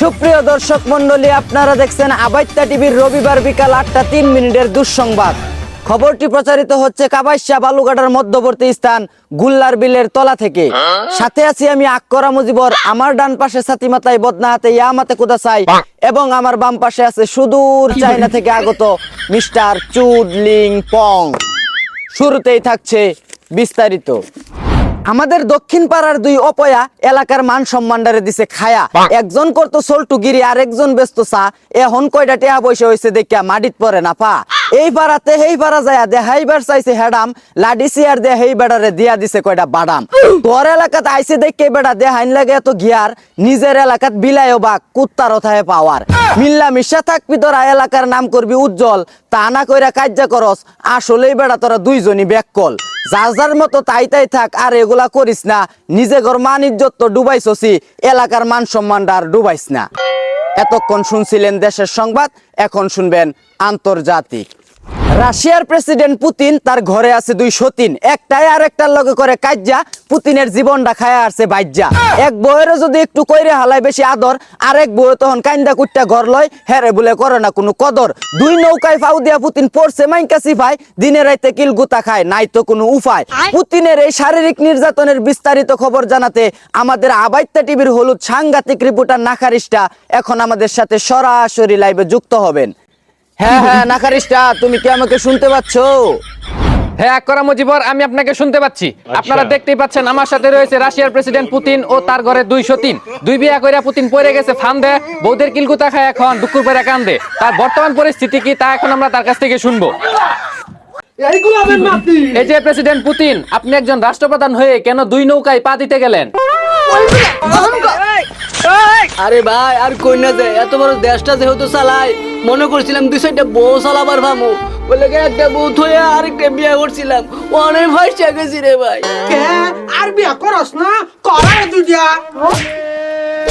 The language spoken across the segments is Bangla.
সুপ্রিয় দর্শক মন্ডলী আপনারা দেখছেন আবাইত্তা টিভির রবিবার বিকাল আটটা তিন মিনিটের দুঃসংবাদ। খবরটি প্রচারিত হচ্ছে কাবাইশা বালুঘাটার মধ্যবর্তী স্থান গুল্লার বিলের তলা থেকে। সাথে আছি আমি আক্করা মুজিবর আমার ডান পাশে সাথী মাতায় বদনা হাতে ইয়ামাতে কুদাসাই এবং আমার বাম পাশে আছে সুদূর চাইনা থেকে আগত মিস্টার চুডলিং পং। শুরুতেই থাকছে বিস্তারিত। আমাদের দক্ষিণ পাড়ার দুই অপয়া এলাকার মান সম্মানডারে দিছে খায়া। একজন করতো সোলটুগিরি আর একজন ব্যস্ত চা। এখন কয়টা টেয়া বসে হয়েছে দেখিয়া মাটিত পরে না পা। এই পাড়াতে হেই পাড়া যায়া দেহাইবার চাইছে হেডাম, লাডি সিয়ার দে, হেই বেড়ারে দিয়া দিছে কয়টা বাদাম। তোর এলাকাতে আইছে দেখে বেড়া দেহাইন লাগে এত গিয়ার, নিজের এলাকাত বিলায়ও বা কুত্তার ওথায় পাওয়ার। মিল্লা মিশা থাকবি তোরা, এলাকার নাম করবি উজ্জ্বল, তা না কইরা কাজ্যা করস, আসলেই বেড়া তোরা দুইজনই ব্যাককল। যার যার মতো তাই তাই থাক, আর এগুলা করিস না, নিজে ঘর মান ইজ্জত তো ডুবাইছসি এলাকার মান সম্মানটা আর ডুবাইস না। এতক্ষণ শুনছিলেন দেশের সংবাদ এখন শুনবেন আন্তর্জাতিক। রাশিয়ার প্রেসিডেন্ট পুতিন তার ঘরে আছে দুই সতীন। একটাই আর একটার লগে করে কাজ্যা পুতিনের জীবনটা খায়া আসছে বাইজ্জা। এক বউয়েরও যদি একটু কইরে হালাই বেশি আদর আরেক বউয়ে তখন কাইন্দা কুট্টা ঘর লয় হেরে বলে করে না কোনো কদর। দুই নৌকায় ফাউ দিয়া পুতিন পড়ছে মাইনকা সিফাই দিনে রাইতে কিল গুতা খায় নাই তো কোনো উপায় পুতিনের এই শারীরিক নির্যাতনের বিস্তারিত খবর জানাতে আমাদের আবাইত্যা টিভির হলুদ সাংঘাতিক রিপোর্টার নাকারিস্টা এখন আমাদের সাথে সরাসরি লাইভে যুক্ত হবেন। হ্যাঁ হ্যাঁ নাকারিস্টা তুমি কি আমাকে শুনতে পাচ্ছ? হ্যাঁ করা মুজিবর আমি আপনাকে শুনতে পাচ্ছি। আপনারা দেখতেই পাচ্ছেন আমার সাথে রয়েছে রাশিয়ার প্রেসিডেন্ট পুতিন ও তার ঘরে দুইশো তিন। দুই বিয়া কইরা পুতিন পড়ে গেছে ফান্দে বৌদের কিলকুতা খায় এখন দুকুর পেরে কান্দে। তার বর্তমান পরিস্থিতি কি তা এখন আমরা তার কাছ থেকে শুনব। এই যে প্রেসিডেন্ট পুতিন আপনি একজন রাষ্ট্রপ্রধান হয়ে কেন দুই নৌকায় পা দিতে গেলেন? আরে ভাই আর কই না যে এত বড় দেশটা যেহেতু চালাই মনে করছিলাম দুই সাইডটা বউ চালাবার ভামু। বলে গে একটা বউ থয়ে আরেকটা বিয়ে করছিলাম। অনেক ভয় গেছি রে ভাই। কে? আর বিয়া করস না? করার দুইটা।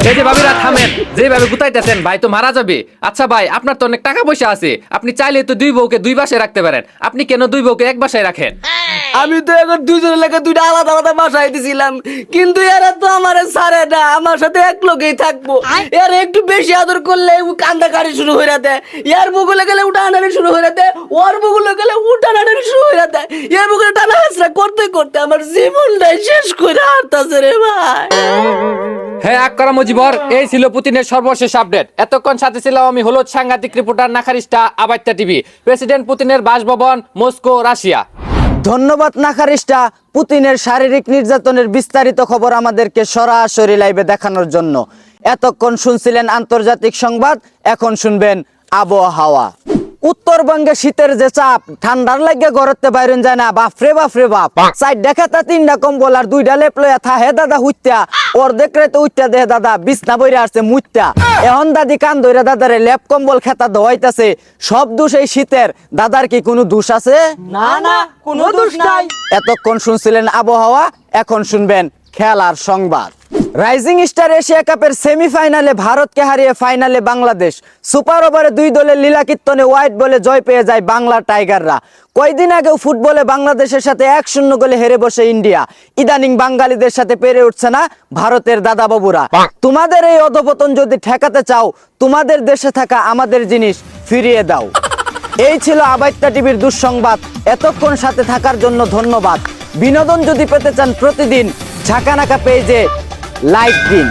এই যে ভাবিরা থামেন। যেভাবে গুতাইতেছেন ভাই তো মারা যাবে। আচ্ছা ভাই আপনার তো অনেক টাকা পয়সা আছে। আপনি চাইলে তো দুই বউকে দুই বাসায় রাখতে পারেন। আপনি কেন দুই বউকে এক বাসায় রাখেন? আমি তো এখন দুজনের লেগে দুইটা আলাদা আলাদা বাসায় দিছিলাম। কিন্তু এরা তো আমার সারে না আমার সাথে এক লোকেই থাকব। এর একটু বেশি আদর করলে ও কান্দা কারি শুরু হয়ে দেয়। ইয়ার বগুলে গেলে উঠা আনানি শুরু হয়ে দেয়। ওর বগুলে গেলে উঠা আনানি শুরু হয়ে দেয়। ইয়ার বগুলে টানা হাসরা করতে করতে আমার জীবনটাই শেষ করে হারতাছে রে ভাই। হ্যাঁ আকরা মুজিবর এই ছিল পুতিনের সর্বশেষ আপডেট। এতক্ষণ সাথে ছিলাম আমি হলুদ সাংঘাতিক রিপোর্টার নাখারিস্টা আবাইত্যা টিভি। প্রেসিডেন্ট পুতিনের বাসভবন মস্কো রাশিয়া। ধন্যবাদ নাকারিস্টা পুতিনের শারীরিক নির্যাতনের বিস্তারিত খবর আমাদেরকে সরাসরি লাইভে দেখানোর জন্য। এতক্ষণ শুনছিলেন আন্তর্জাতিক সংবাদ, এখন শুনবেন আবহাওয়া। উত্তরবঙ্গে শীতের যে চাপ ঠান্ডার লাগে গরতে বাইরেন যায় না। বাপরে বাপরে বাপ। চাই দেখা তা তিনটা কম্বল আর দুইটা লেপ লইয়া থা হে দাদা হুইত্যা। ওর দেখরে তো উঠতে দেহে দাদা বিছনা বইরে আসছে মুইত্যা। এখন দাদি কান ধরে দাদারে লেপ কম্বল খেতা ধোয়াইতাছে। সব দোষ এই শীতের। দাদার কি কোনো দোষ আছে? না না কোনো দোষ নাই। এতক্ষণ শুনছিলেন আবহাওয়া এখন শুনবেন খেলার সংবাদ। রাইজিং স্টার এশিয়া কাপের সেমিফাইনালে ভারতকে হারিয়ে ফাইনালে বাংলাদেশ। সুপার ওভারে দুই দলের লীলা কীর্তনে হোয়াইট বলে জয় পেয়ে যায় বাংলা টাইগাররা। কয়দিন আগেও ফুটবলে বাংলাদেশের সাথে এক শূন্য গোলে হেরে বসে ইন্ডিয়া। ইদানিং বাঙালিদের সাথে পেরে উঠছে না ভারতের দাদা বাবুরা তোমাদের এই অধপতন যদি ঠেকাতে চাও তোমাদের দেশে থাকা আমাদের জিনিস ফিরিয়ে দাও। এই ছিল আবাইত্যা টিভির দুঃসংবাদ। এতক্ষণ সাথে থাকার জন্য ধন্যবাদ। বিনোদন যদি পেতে চান প্রতিদিন ঝাঁকানাকা পেজে লাইক দিন